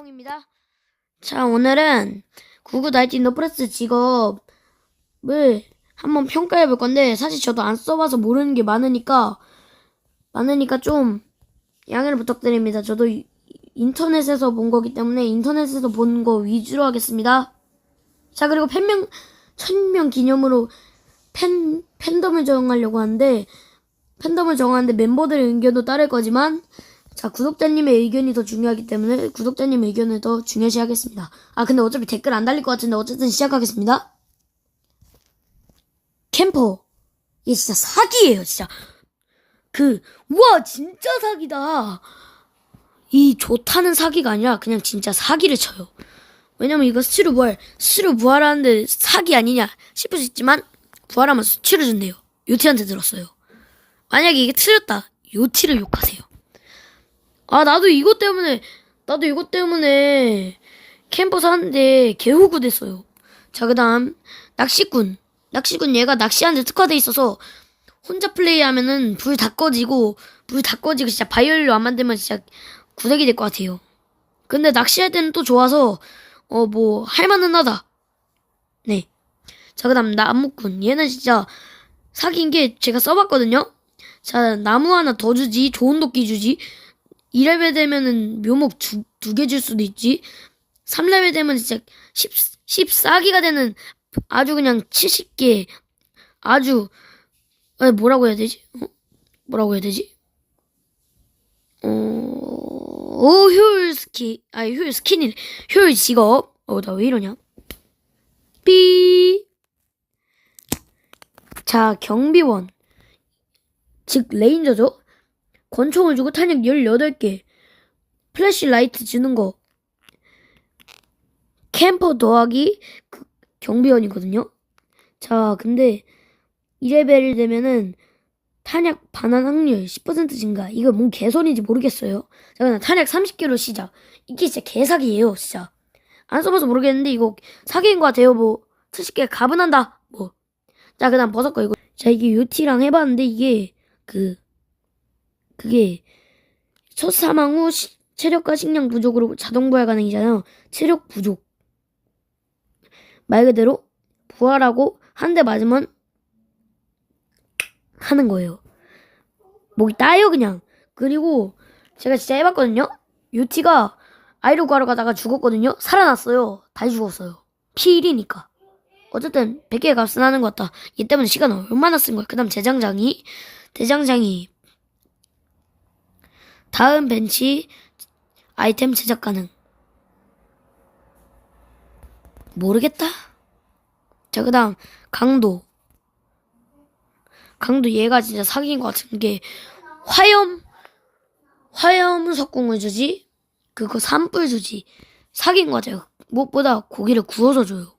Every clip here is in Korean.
띠봉입니다. 자, 오늘은 구구 날티 너프레스 직업을 한번 평가해 볼 건데, 사실 저도 안 써봐서 모르는 게 많으니까, 많으니까 좀 양해를 부탁드립니다. 저도 이- 인터넷에서 본 거기 때문에 인터넷에서 본 거 위주로 하겠습니다. 자, 그리고 팬명, 천명 기념으로 팬, 팬덤을 정하려고 하는데, 팬덤을 정하는데 멤버들의 의견도 따를 거지만, 자, 구독자님의 의견이 더 중요하기 때문에 구독자님 의견을 더 중요시 하겠습니다. 아, 근데 어차피 댓글 안 달릴 것 같은데 어쨌든 시작하겠습니다. 캠퍼. 이게 진짜 사기예요, 진짜. 그, 우와, 진짜 사기다. 이 좋다는 사기가 아니라 그냥 진짜 사기를 쳐요. 왜냐면 이거 스치로 부활, 스치로 부활하는데 사기 아니냐 싶을 수 있지만 부활하면 스치를 준대요. 요티한테 들었어요. 만약에 이게 틀렸다. 요티를 욕하세요. 아, 나도 이것 때문에, 나도 이것 때문에 캠퍼 사는데 개호구 됐어요. 자, 그 다음, 낚시꾼. 낚시꾼 얘가 낚시하는데 특화돼 있어서 혼자 플레이하면은 불 다 꺼지고, 불 다 꺼지고 진짜 바이올로 안 만들면 진짜 구색이 될 것 같아요. 근데 낚시할 때는 또 좋아서, 어, 뭐, 할만은 하다. 네. 자, 그 다음, 나무꾼. 얘는 진짜 사귄 게 제가 써봤거든요? 자, 나무 하나 더 주지, 좋은 도끼 주지, 2레벨 되면은 묘목 두, 두개 줄 수도 있지. 3레벨 되면 진짜 10, 14기가 되는 아주 그냥 70개, 아주, 에, 뭐라고 해야 되지? 어? 뭐라고 해야 되지? 어, 오, 효율 스키, 아니, 효율 스킨이, 효율 직업. 어, 나 왜 이러냐? 삐. 자, 경비원. 즉, 레인저죠? 권총을 주고 탄약 18개. 플래시 라이트 주는 거. 캠퍼 더하기 그 경비원이거든요. 자, 근데 2레벨이 되면은 탄약 반환 확률 10% 증가. 이거 뭔 개소리인지 모르겠어요. 자, 그냥 탄약 30개로 시작. 이게 진짜 개사기예요, 진짜. 안 써봐서 모르겠는데 이거 사기인 것 같아요. 뭐 70개 가분한다. 뭐. 자, 그다음 버섯 거 이거. 자, 이게 요티랑 해봤는데 이게 그 그게 첫 사망 후 시- 체력과 식량 부족으로 자동 부활 가능이잖아요. 체력 부족. 말 그대로 부활하고 한 대 맞으면 하는 거예요. 목이 따요 그냥. 그리고 제가 진짜 해봤거든요. 요티가 아이로 구하러 가다가 죽었거든요. 살아났어요. 다시 죽었어요. 피 1이니까. 어쨌든 100개의 값은 하는 것 같다. 얘 때문에 시간 얼마나 쓴 거야. 그 다음 대장장이 대장장이 다음 벤치 아이템 제작 가능. 모르겠다. 자, 그 다음, 강도. 강도 얘가 진짜 사기인 것 같은 게, 화염, 화염 석궁을 주지? 그거 산불 주지. 사기인 것 같아요. 무엇보다 고기를 구워서 줘요.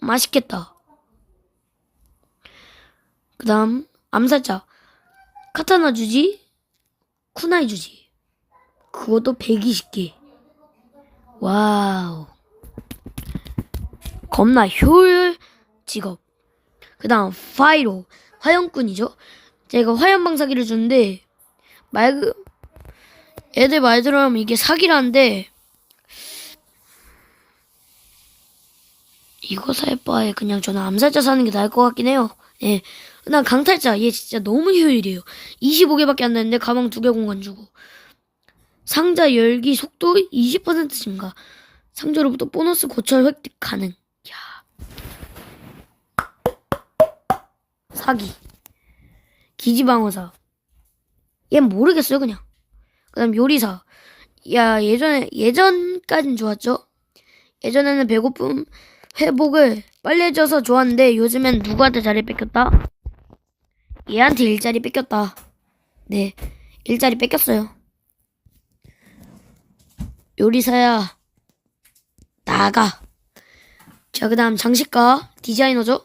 맛있겠다. 그 다음, 암살자. 카타나 주지? 쿠나이 주지. 그것도 120개. 와우. 겁나 효율 직업. 그 다음, 파이로. 화염꾼이죠. 제가 화염방사기를 주는데, 말, 그, 애들 말대로 하면 이게 사기라는데, 이거 살 바에 그냥 저는 암살자 사는 게 나을 것 같긴 해요. 예. 난 강탈자, 얘 진짜 너무 효율이에요. 25개밖에 안 되는데 가방 두 개 공간 주고. 상자 열기 속도 20% 증가. 상자로부터 보너스 고철 획득 가능. 야. 사기. 기지방어사. 얘 모르겠어요, 그냥. 그 다음 요리사. 야, 예전에, 예전까진 좋았죠? 예전에는 배고픔 회복을 빨리 해줘서 좋았는데 요즘엔 누구한테 자리 뺏겼다? 얘한테 일자리 뺏겼다. 네, 일자리 뺏겼어요. 요리사야, 나가. 자, 그 다음 장식가, 디자이너죠?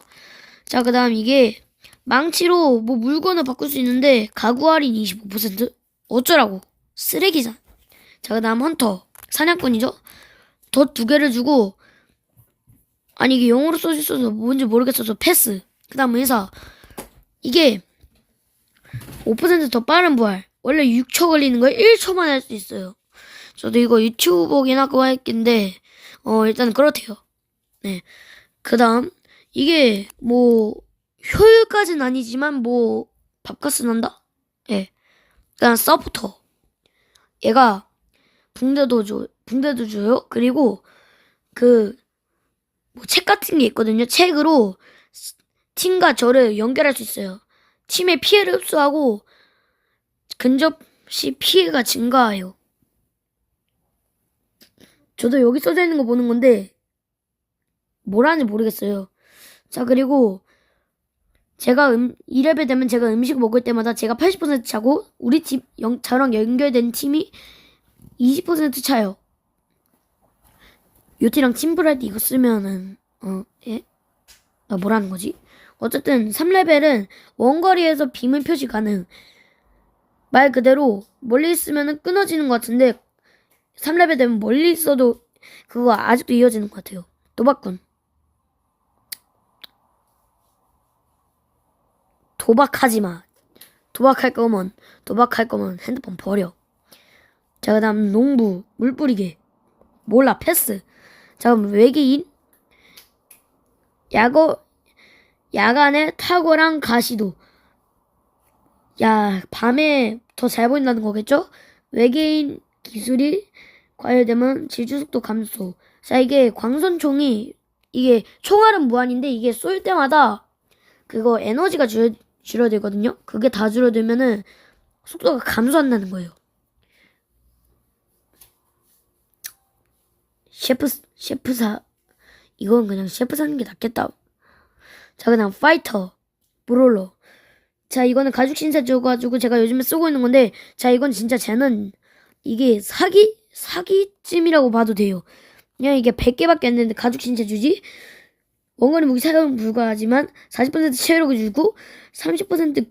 자, 그 다음 이게 망치로 뭐 물건을 바꿀 수 있는데 가구 할인 25%? 어쩌라고. 쓰레기잖아. 자, 그 다음 헌터, 사냥꾼이죠? 덧 두 개를 주고 아니 이게 영어로 써져 있어서 뭔지 모르겠어서 패스. 그 다음 의사. 이게 5%더 빠른 부활. 원래 6초 걸리는 걸 1초만 할 수 있어요. 저도 이거 유튜브 보긴 하고 했긴데, 어, 일단 그렇대요. 네. 그 다음, 이게, 뭐, 효율까지는 아니지만, 뭐, 밥값은 한다? 예. 그냥 서포터. 얘가, 붕대도 줘, 붕대도 줘요. 그리고, 그, 뭐, 책 같은 게 있거든요. 책으로, 팀과 저를 연결할 수 있어요. 팀의 피해를 흡수하고, 근접 시 피해가 증가해요. 저도 여기 써져 있는 거 보는 건데 뭐라는지 모르겠어요. 자 그리고 제가 음, 2레벨 되면 제가 음식 먹을 때마다 제가 80% 차고 우리 팀 영, 저랑 연결된 팀이 20% 차요. 요티랑 팀플할 때 이거 쓰면은 어 예? 아 뭐라는 거지? 어쨌든 3레벨은 원거리에서 빔을 표시 가능. 말 그대로 멀리 있으면 끊어지는 것 같은데 3레벨 되면 멀리 있어도 그거 아직도 이어지는 것 같아요. 도박꾼. 도박하지 마. 도박할 거면 도박할 거면 핸드폰 버려. 자 그다음 농부 물 뿌리게. 몰라 패스. 자 그럼 외계인 야거 야간에 탁월한 가시도. 야, 밤에 더 잘 보인다는 거겠죠? 외계인 기술이 과열되면 질주속도 감소. 자, 이게 광선총이, 이게 총알은 무한인데, 이게 쏠 때마다 그거 에너지가 줄, 줄어들거든요? 그게 다 줄어들면은 속도가 감소한다는 거예요. 셰프, 셰프사, 이건 그냥 셰프 사는 게 낫겠다. 자, 그다음 파이터, 브롤러. 자, 이거는 가죽 신세 줘가지고 제가 요즘에 쓰고 있는 건데, 자, 이건 진짜 쟤는 이게 사기? 사기쯤이라고 봐도 돼요. 그냥 이게 100개밖에 안 되는데 가죽 신세 주지? 원거리 무기 사용 불가하지만 40% 체력을 주고 30%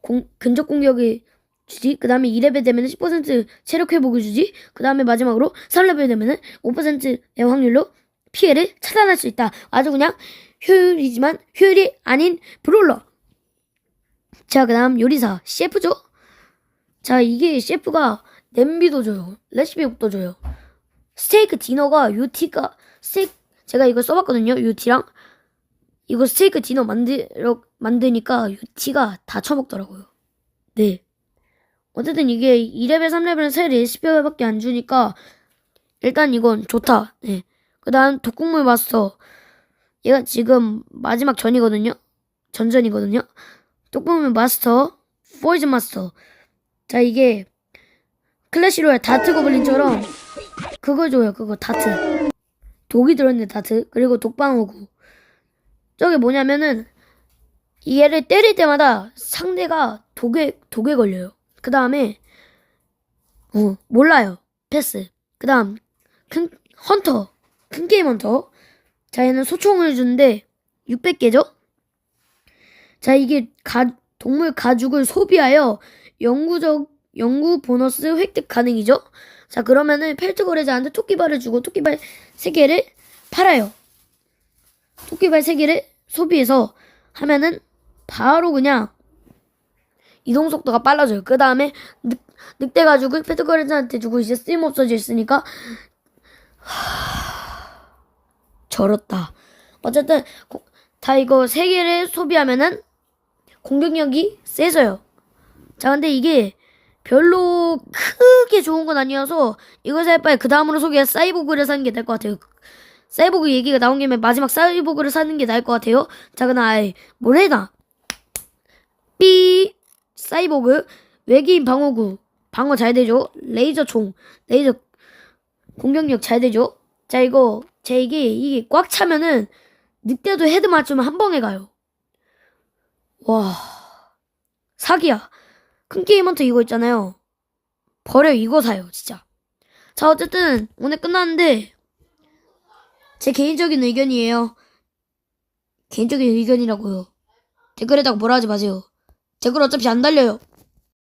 공, 근접 공격을 주지. 그 다음에 2레벨 되면 10% 체력 회복을 주지. 그 다음에 마지막으로 3레벨 되면은 5%의 확률로 피해를 차단할 수 있다. 아주 그냥 효율이지만 효율이 아닌 브롤러. 자, 그 다음 요리사, 셰프죠? 자, 이게 셰프가 냄비도 줘요. 레시피북도 줘요. 스테이크 디너가 요티가 스테이크 제가 이거 써봤거든요. 요티랑 이거 스테이크 디너 만들어 만드니까 요티가 다 처먹더라고요. 네. 어쨌든 이게 2레벨, 3레벨은 새 레시피밖에 안 주니까 일단 이건 좋다. 네. 그 다음 독국물 마스터. 얘가 지금 마지막 전이거든요. 전전이거든요. 독국물 마스터, 포이즌 마스터. 자, 이게 클래시 로얄 다트 고블린처럼 그거 줘요. 그거 다트. 독이 들어있는 다트. 그리고 독방어구. 저게 뭐냐면은 이 얘를 때릴 때마다 상대가 독에 독에 걸려요. 그 다음에 어 몰라요. 패스. 그 다음 큰 헌터. 큰 게임 헌터. 자 얘는 소총을 주는데 600개죠? 자 이게 가, 동물 가죽을 소비하여 영구적 영구 보너스 획득 가능이죠? 자 그러면은 펠트 거래자한테 토끼발을 주고 토끼발 3개를 팔아요. 토끼발 3개를 소비해서 하면은 바로 그냥 이동 속도가 빨라져요. 그 다음에 늑, 늑대 가죽을 펠트 거래자한테 주고 이제 쓰임 없어졌으니까 하... 절었다. 어쨌든 고- 다 이거 3개를 소비하면은 공격력이 세져요. 자 근데 이게 별로 크게 좋은 건 아니어서 이거 살 바에 그 다음으로 소개할 사이보그를 사는 게 나을 것 같아요. 사이보그 얘기가 나온 김에 마지막 사이보그를 사는 게 나을 것 같아요. 자 그럼 아이 뭘 해나? 삐 사이보그 외계인 방어구 방어 잘 되죠? 레이저 총 레이저 공격력 잘 되죠? 자 이거 제 이게 이게 꽉 차면은 늑대도 헤드 맞추면 한 방에 가요. 와 사기야. 큰 게임 헌터 이거 있잖아요. 버려 이거 사요 진짜. 자 어쨌든 오늘 끝났는데 제 개인적인 의견이에요. 개인적인 의견이라고요. 댓글에다가 뭐라 하지 마세요. 댓글 어차피 안 달려요.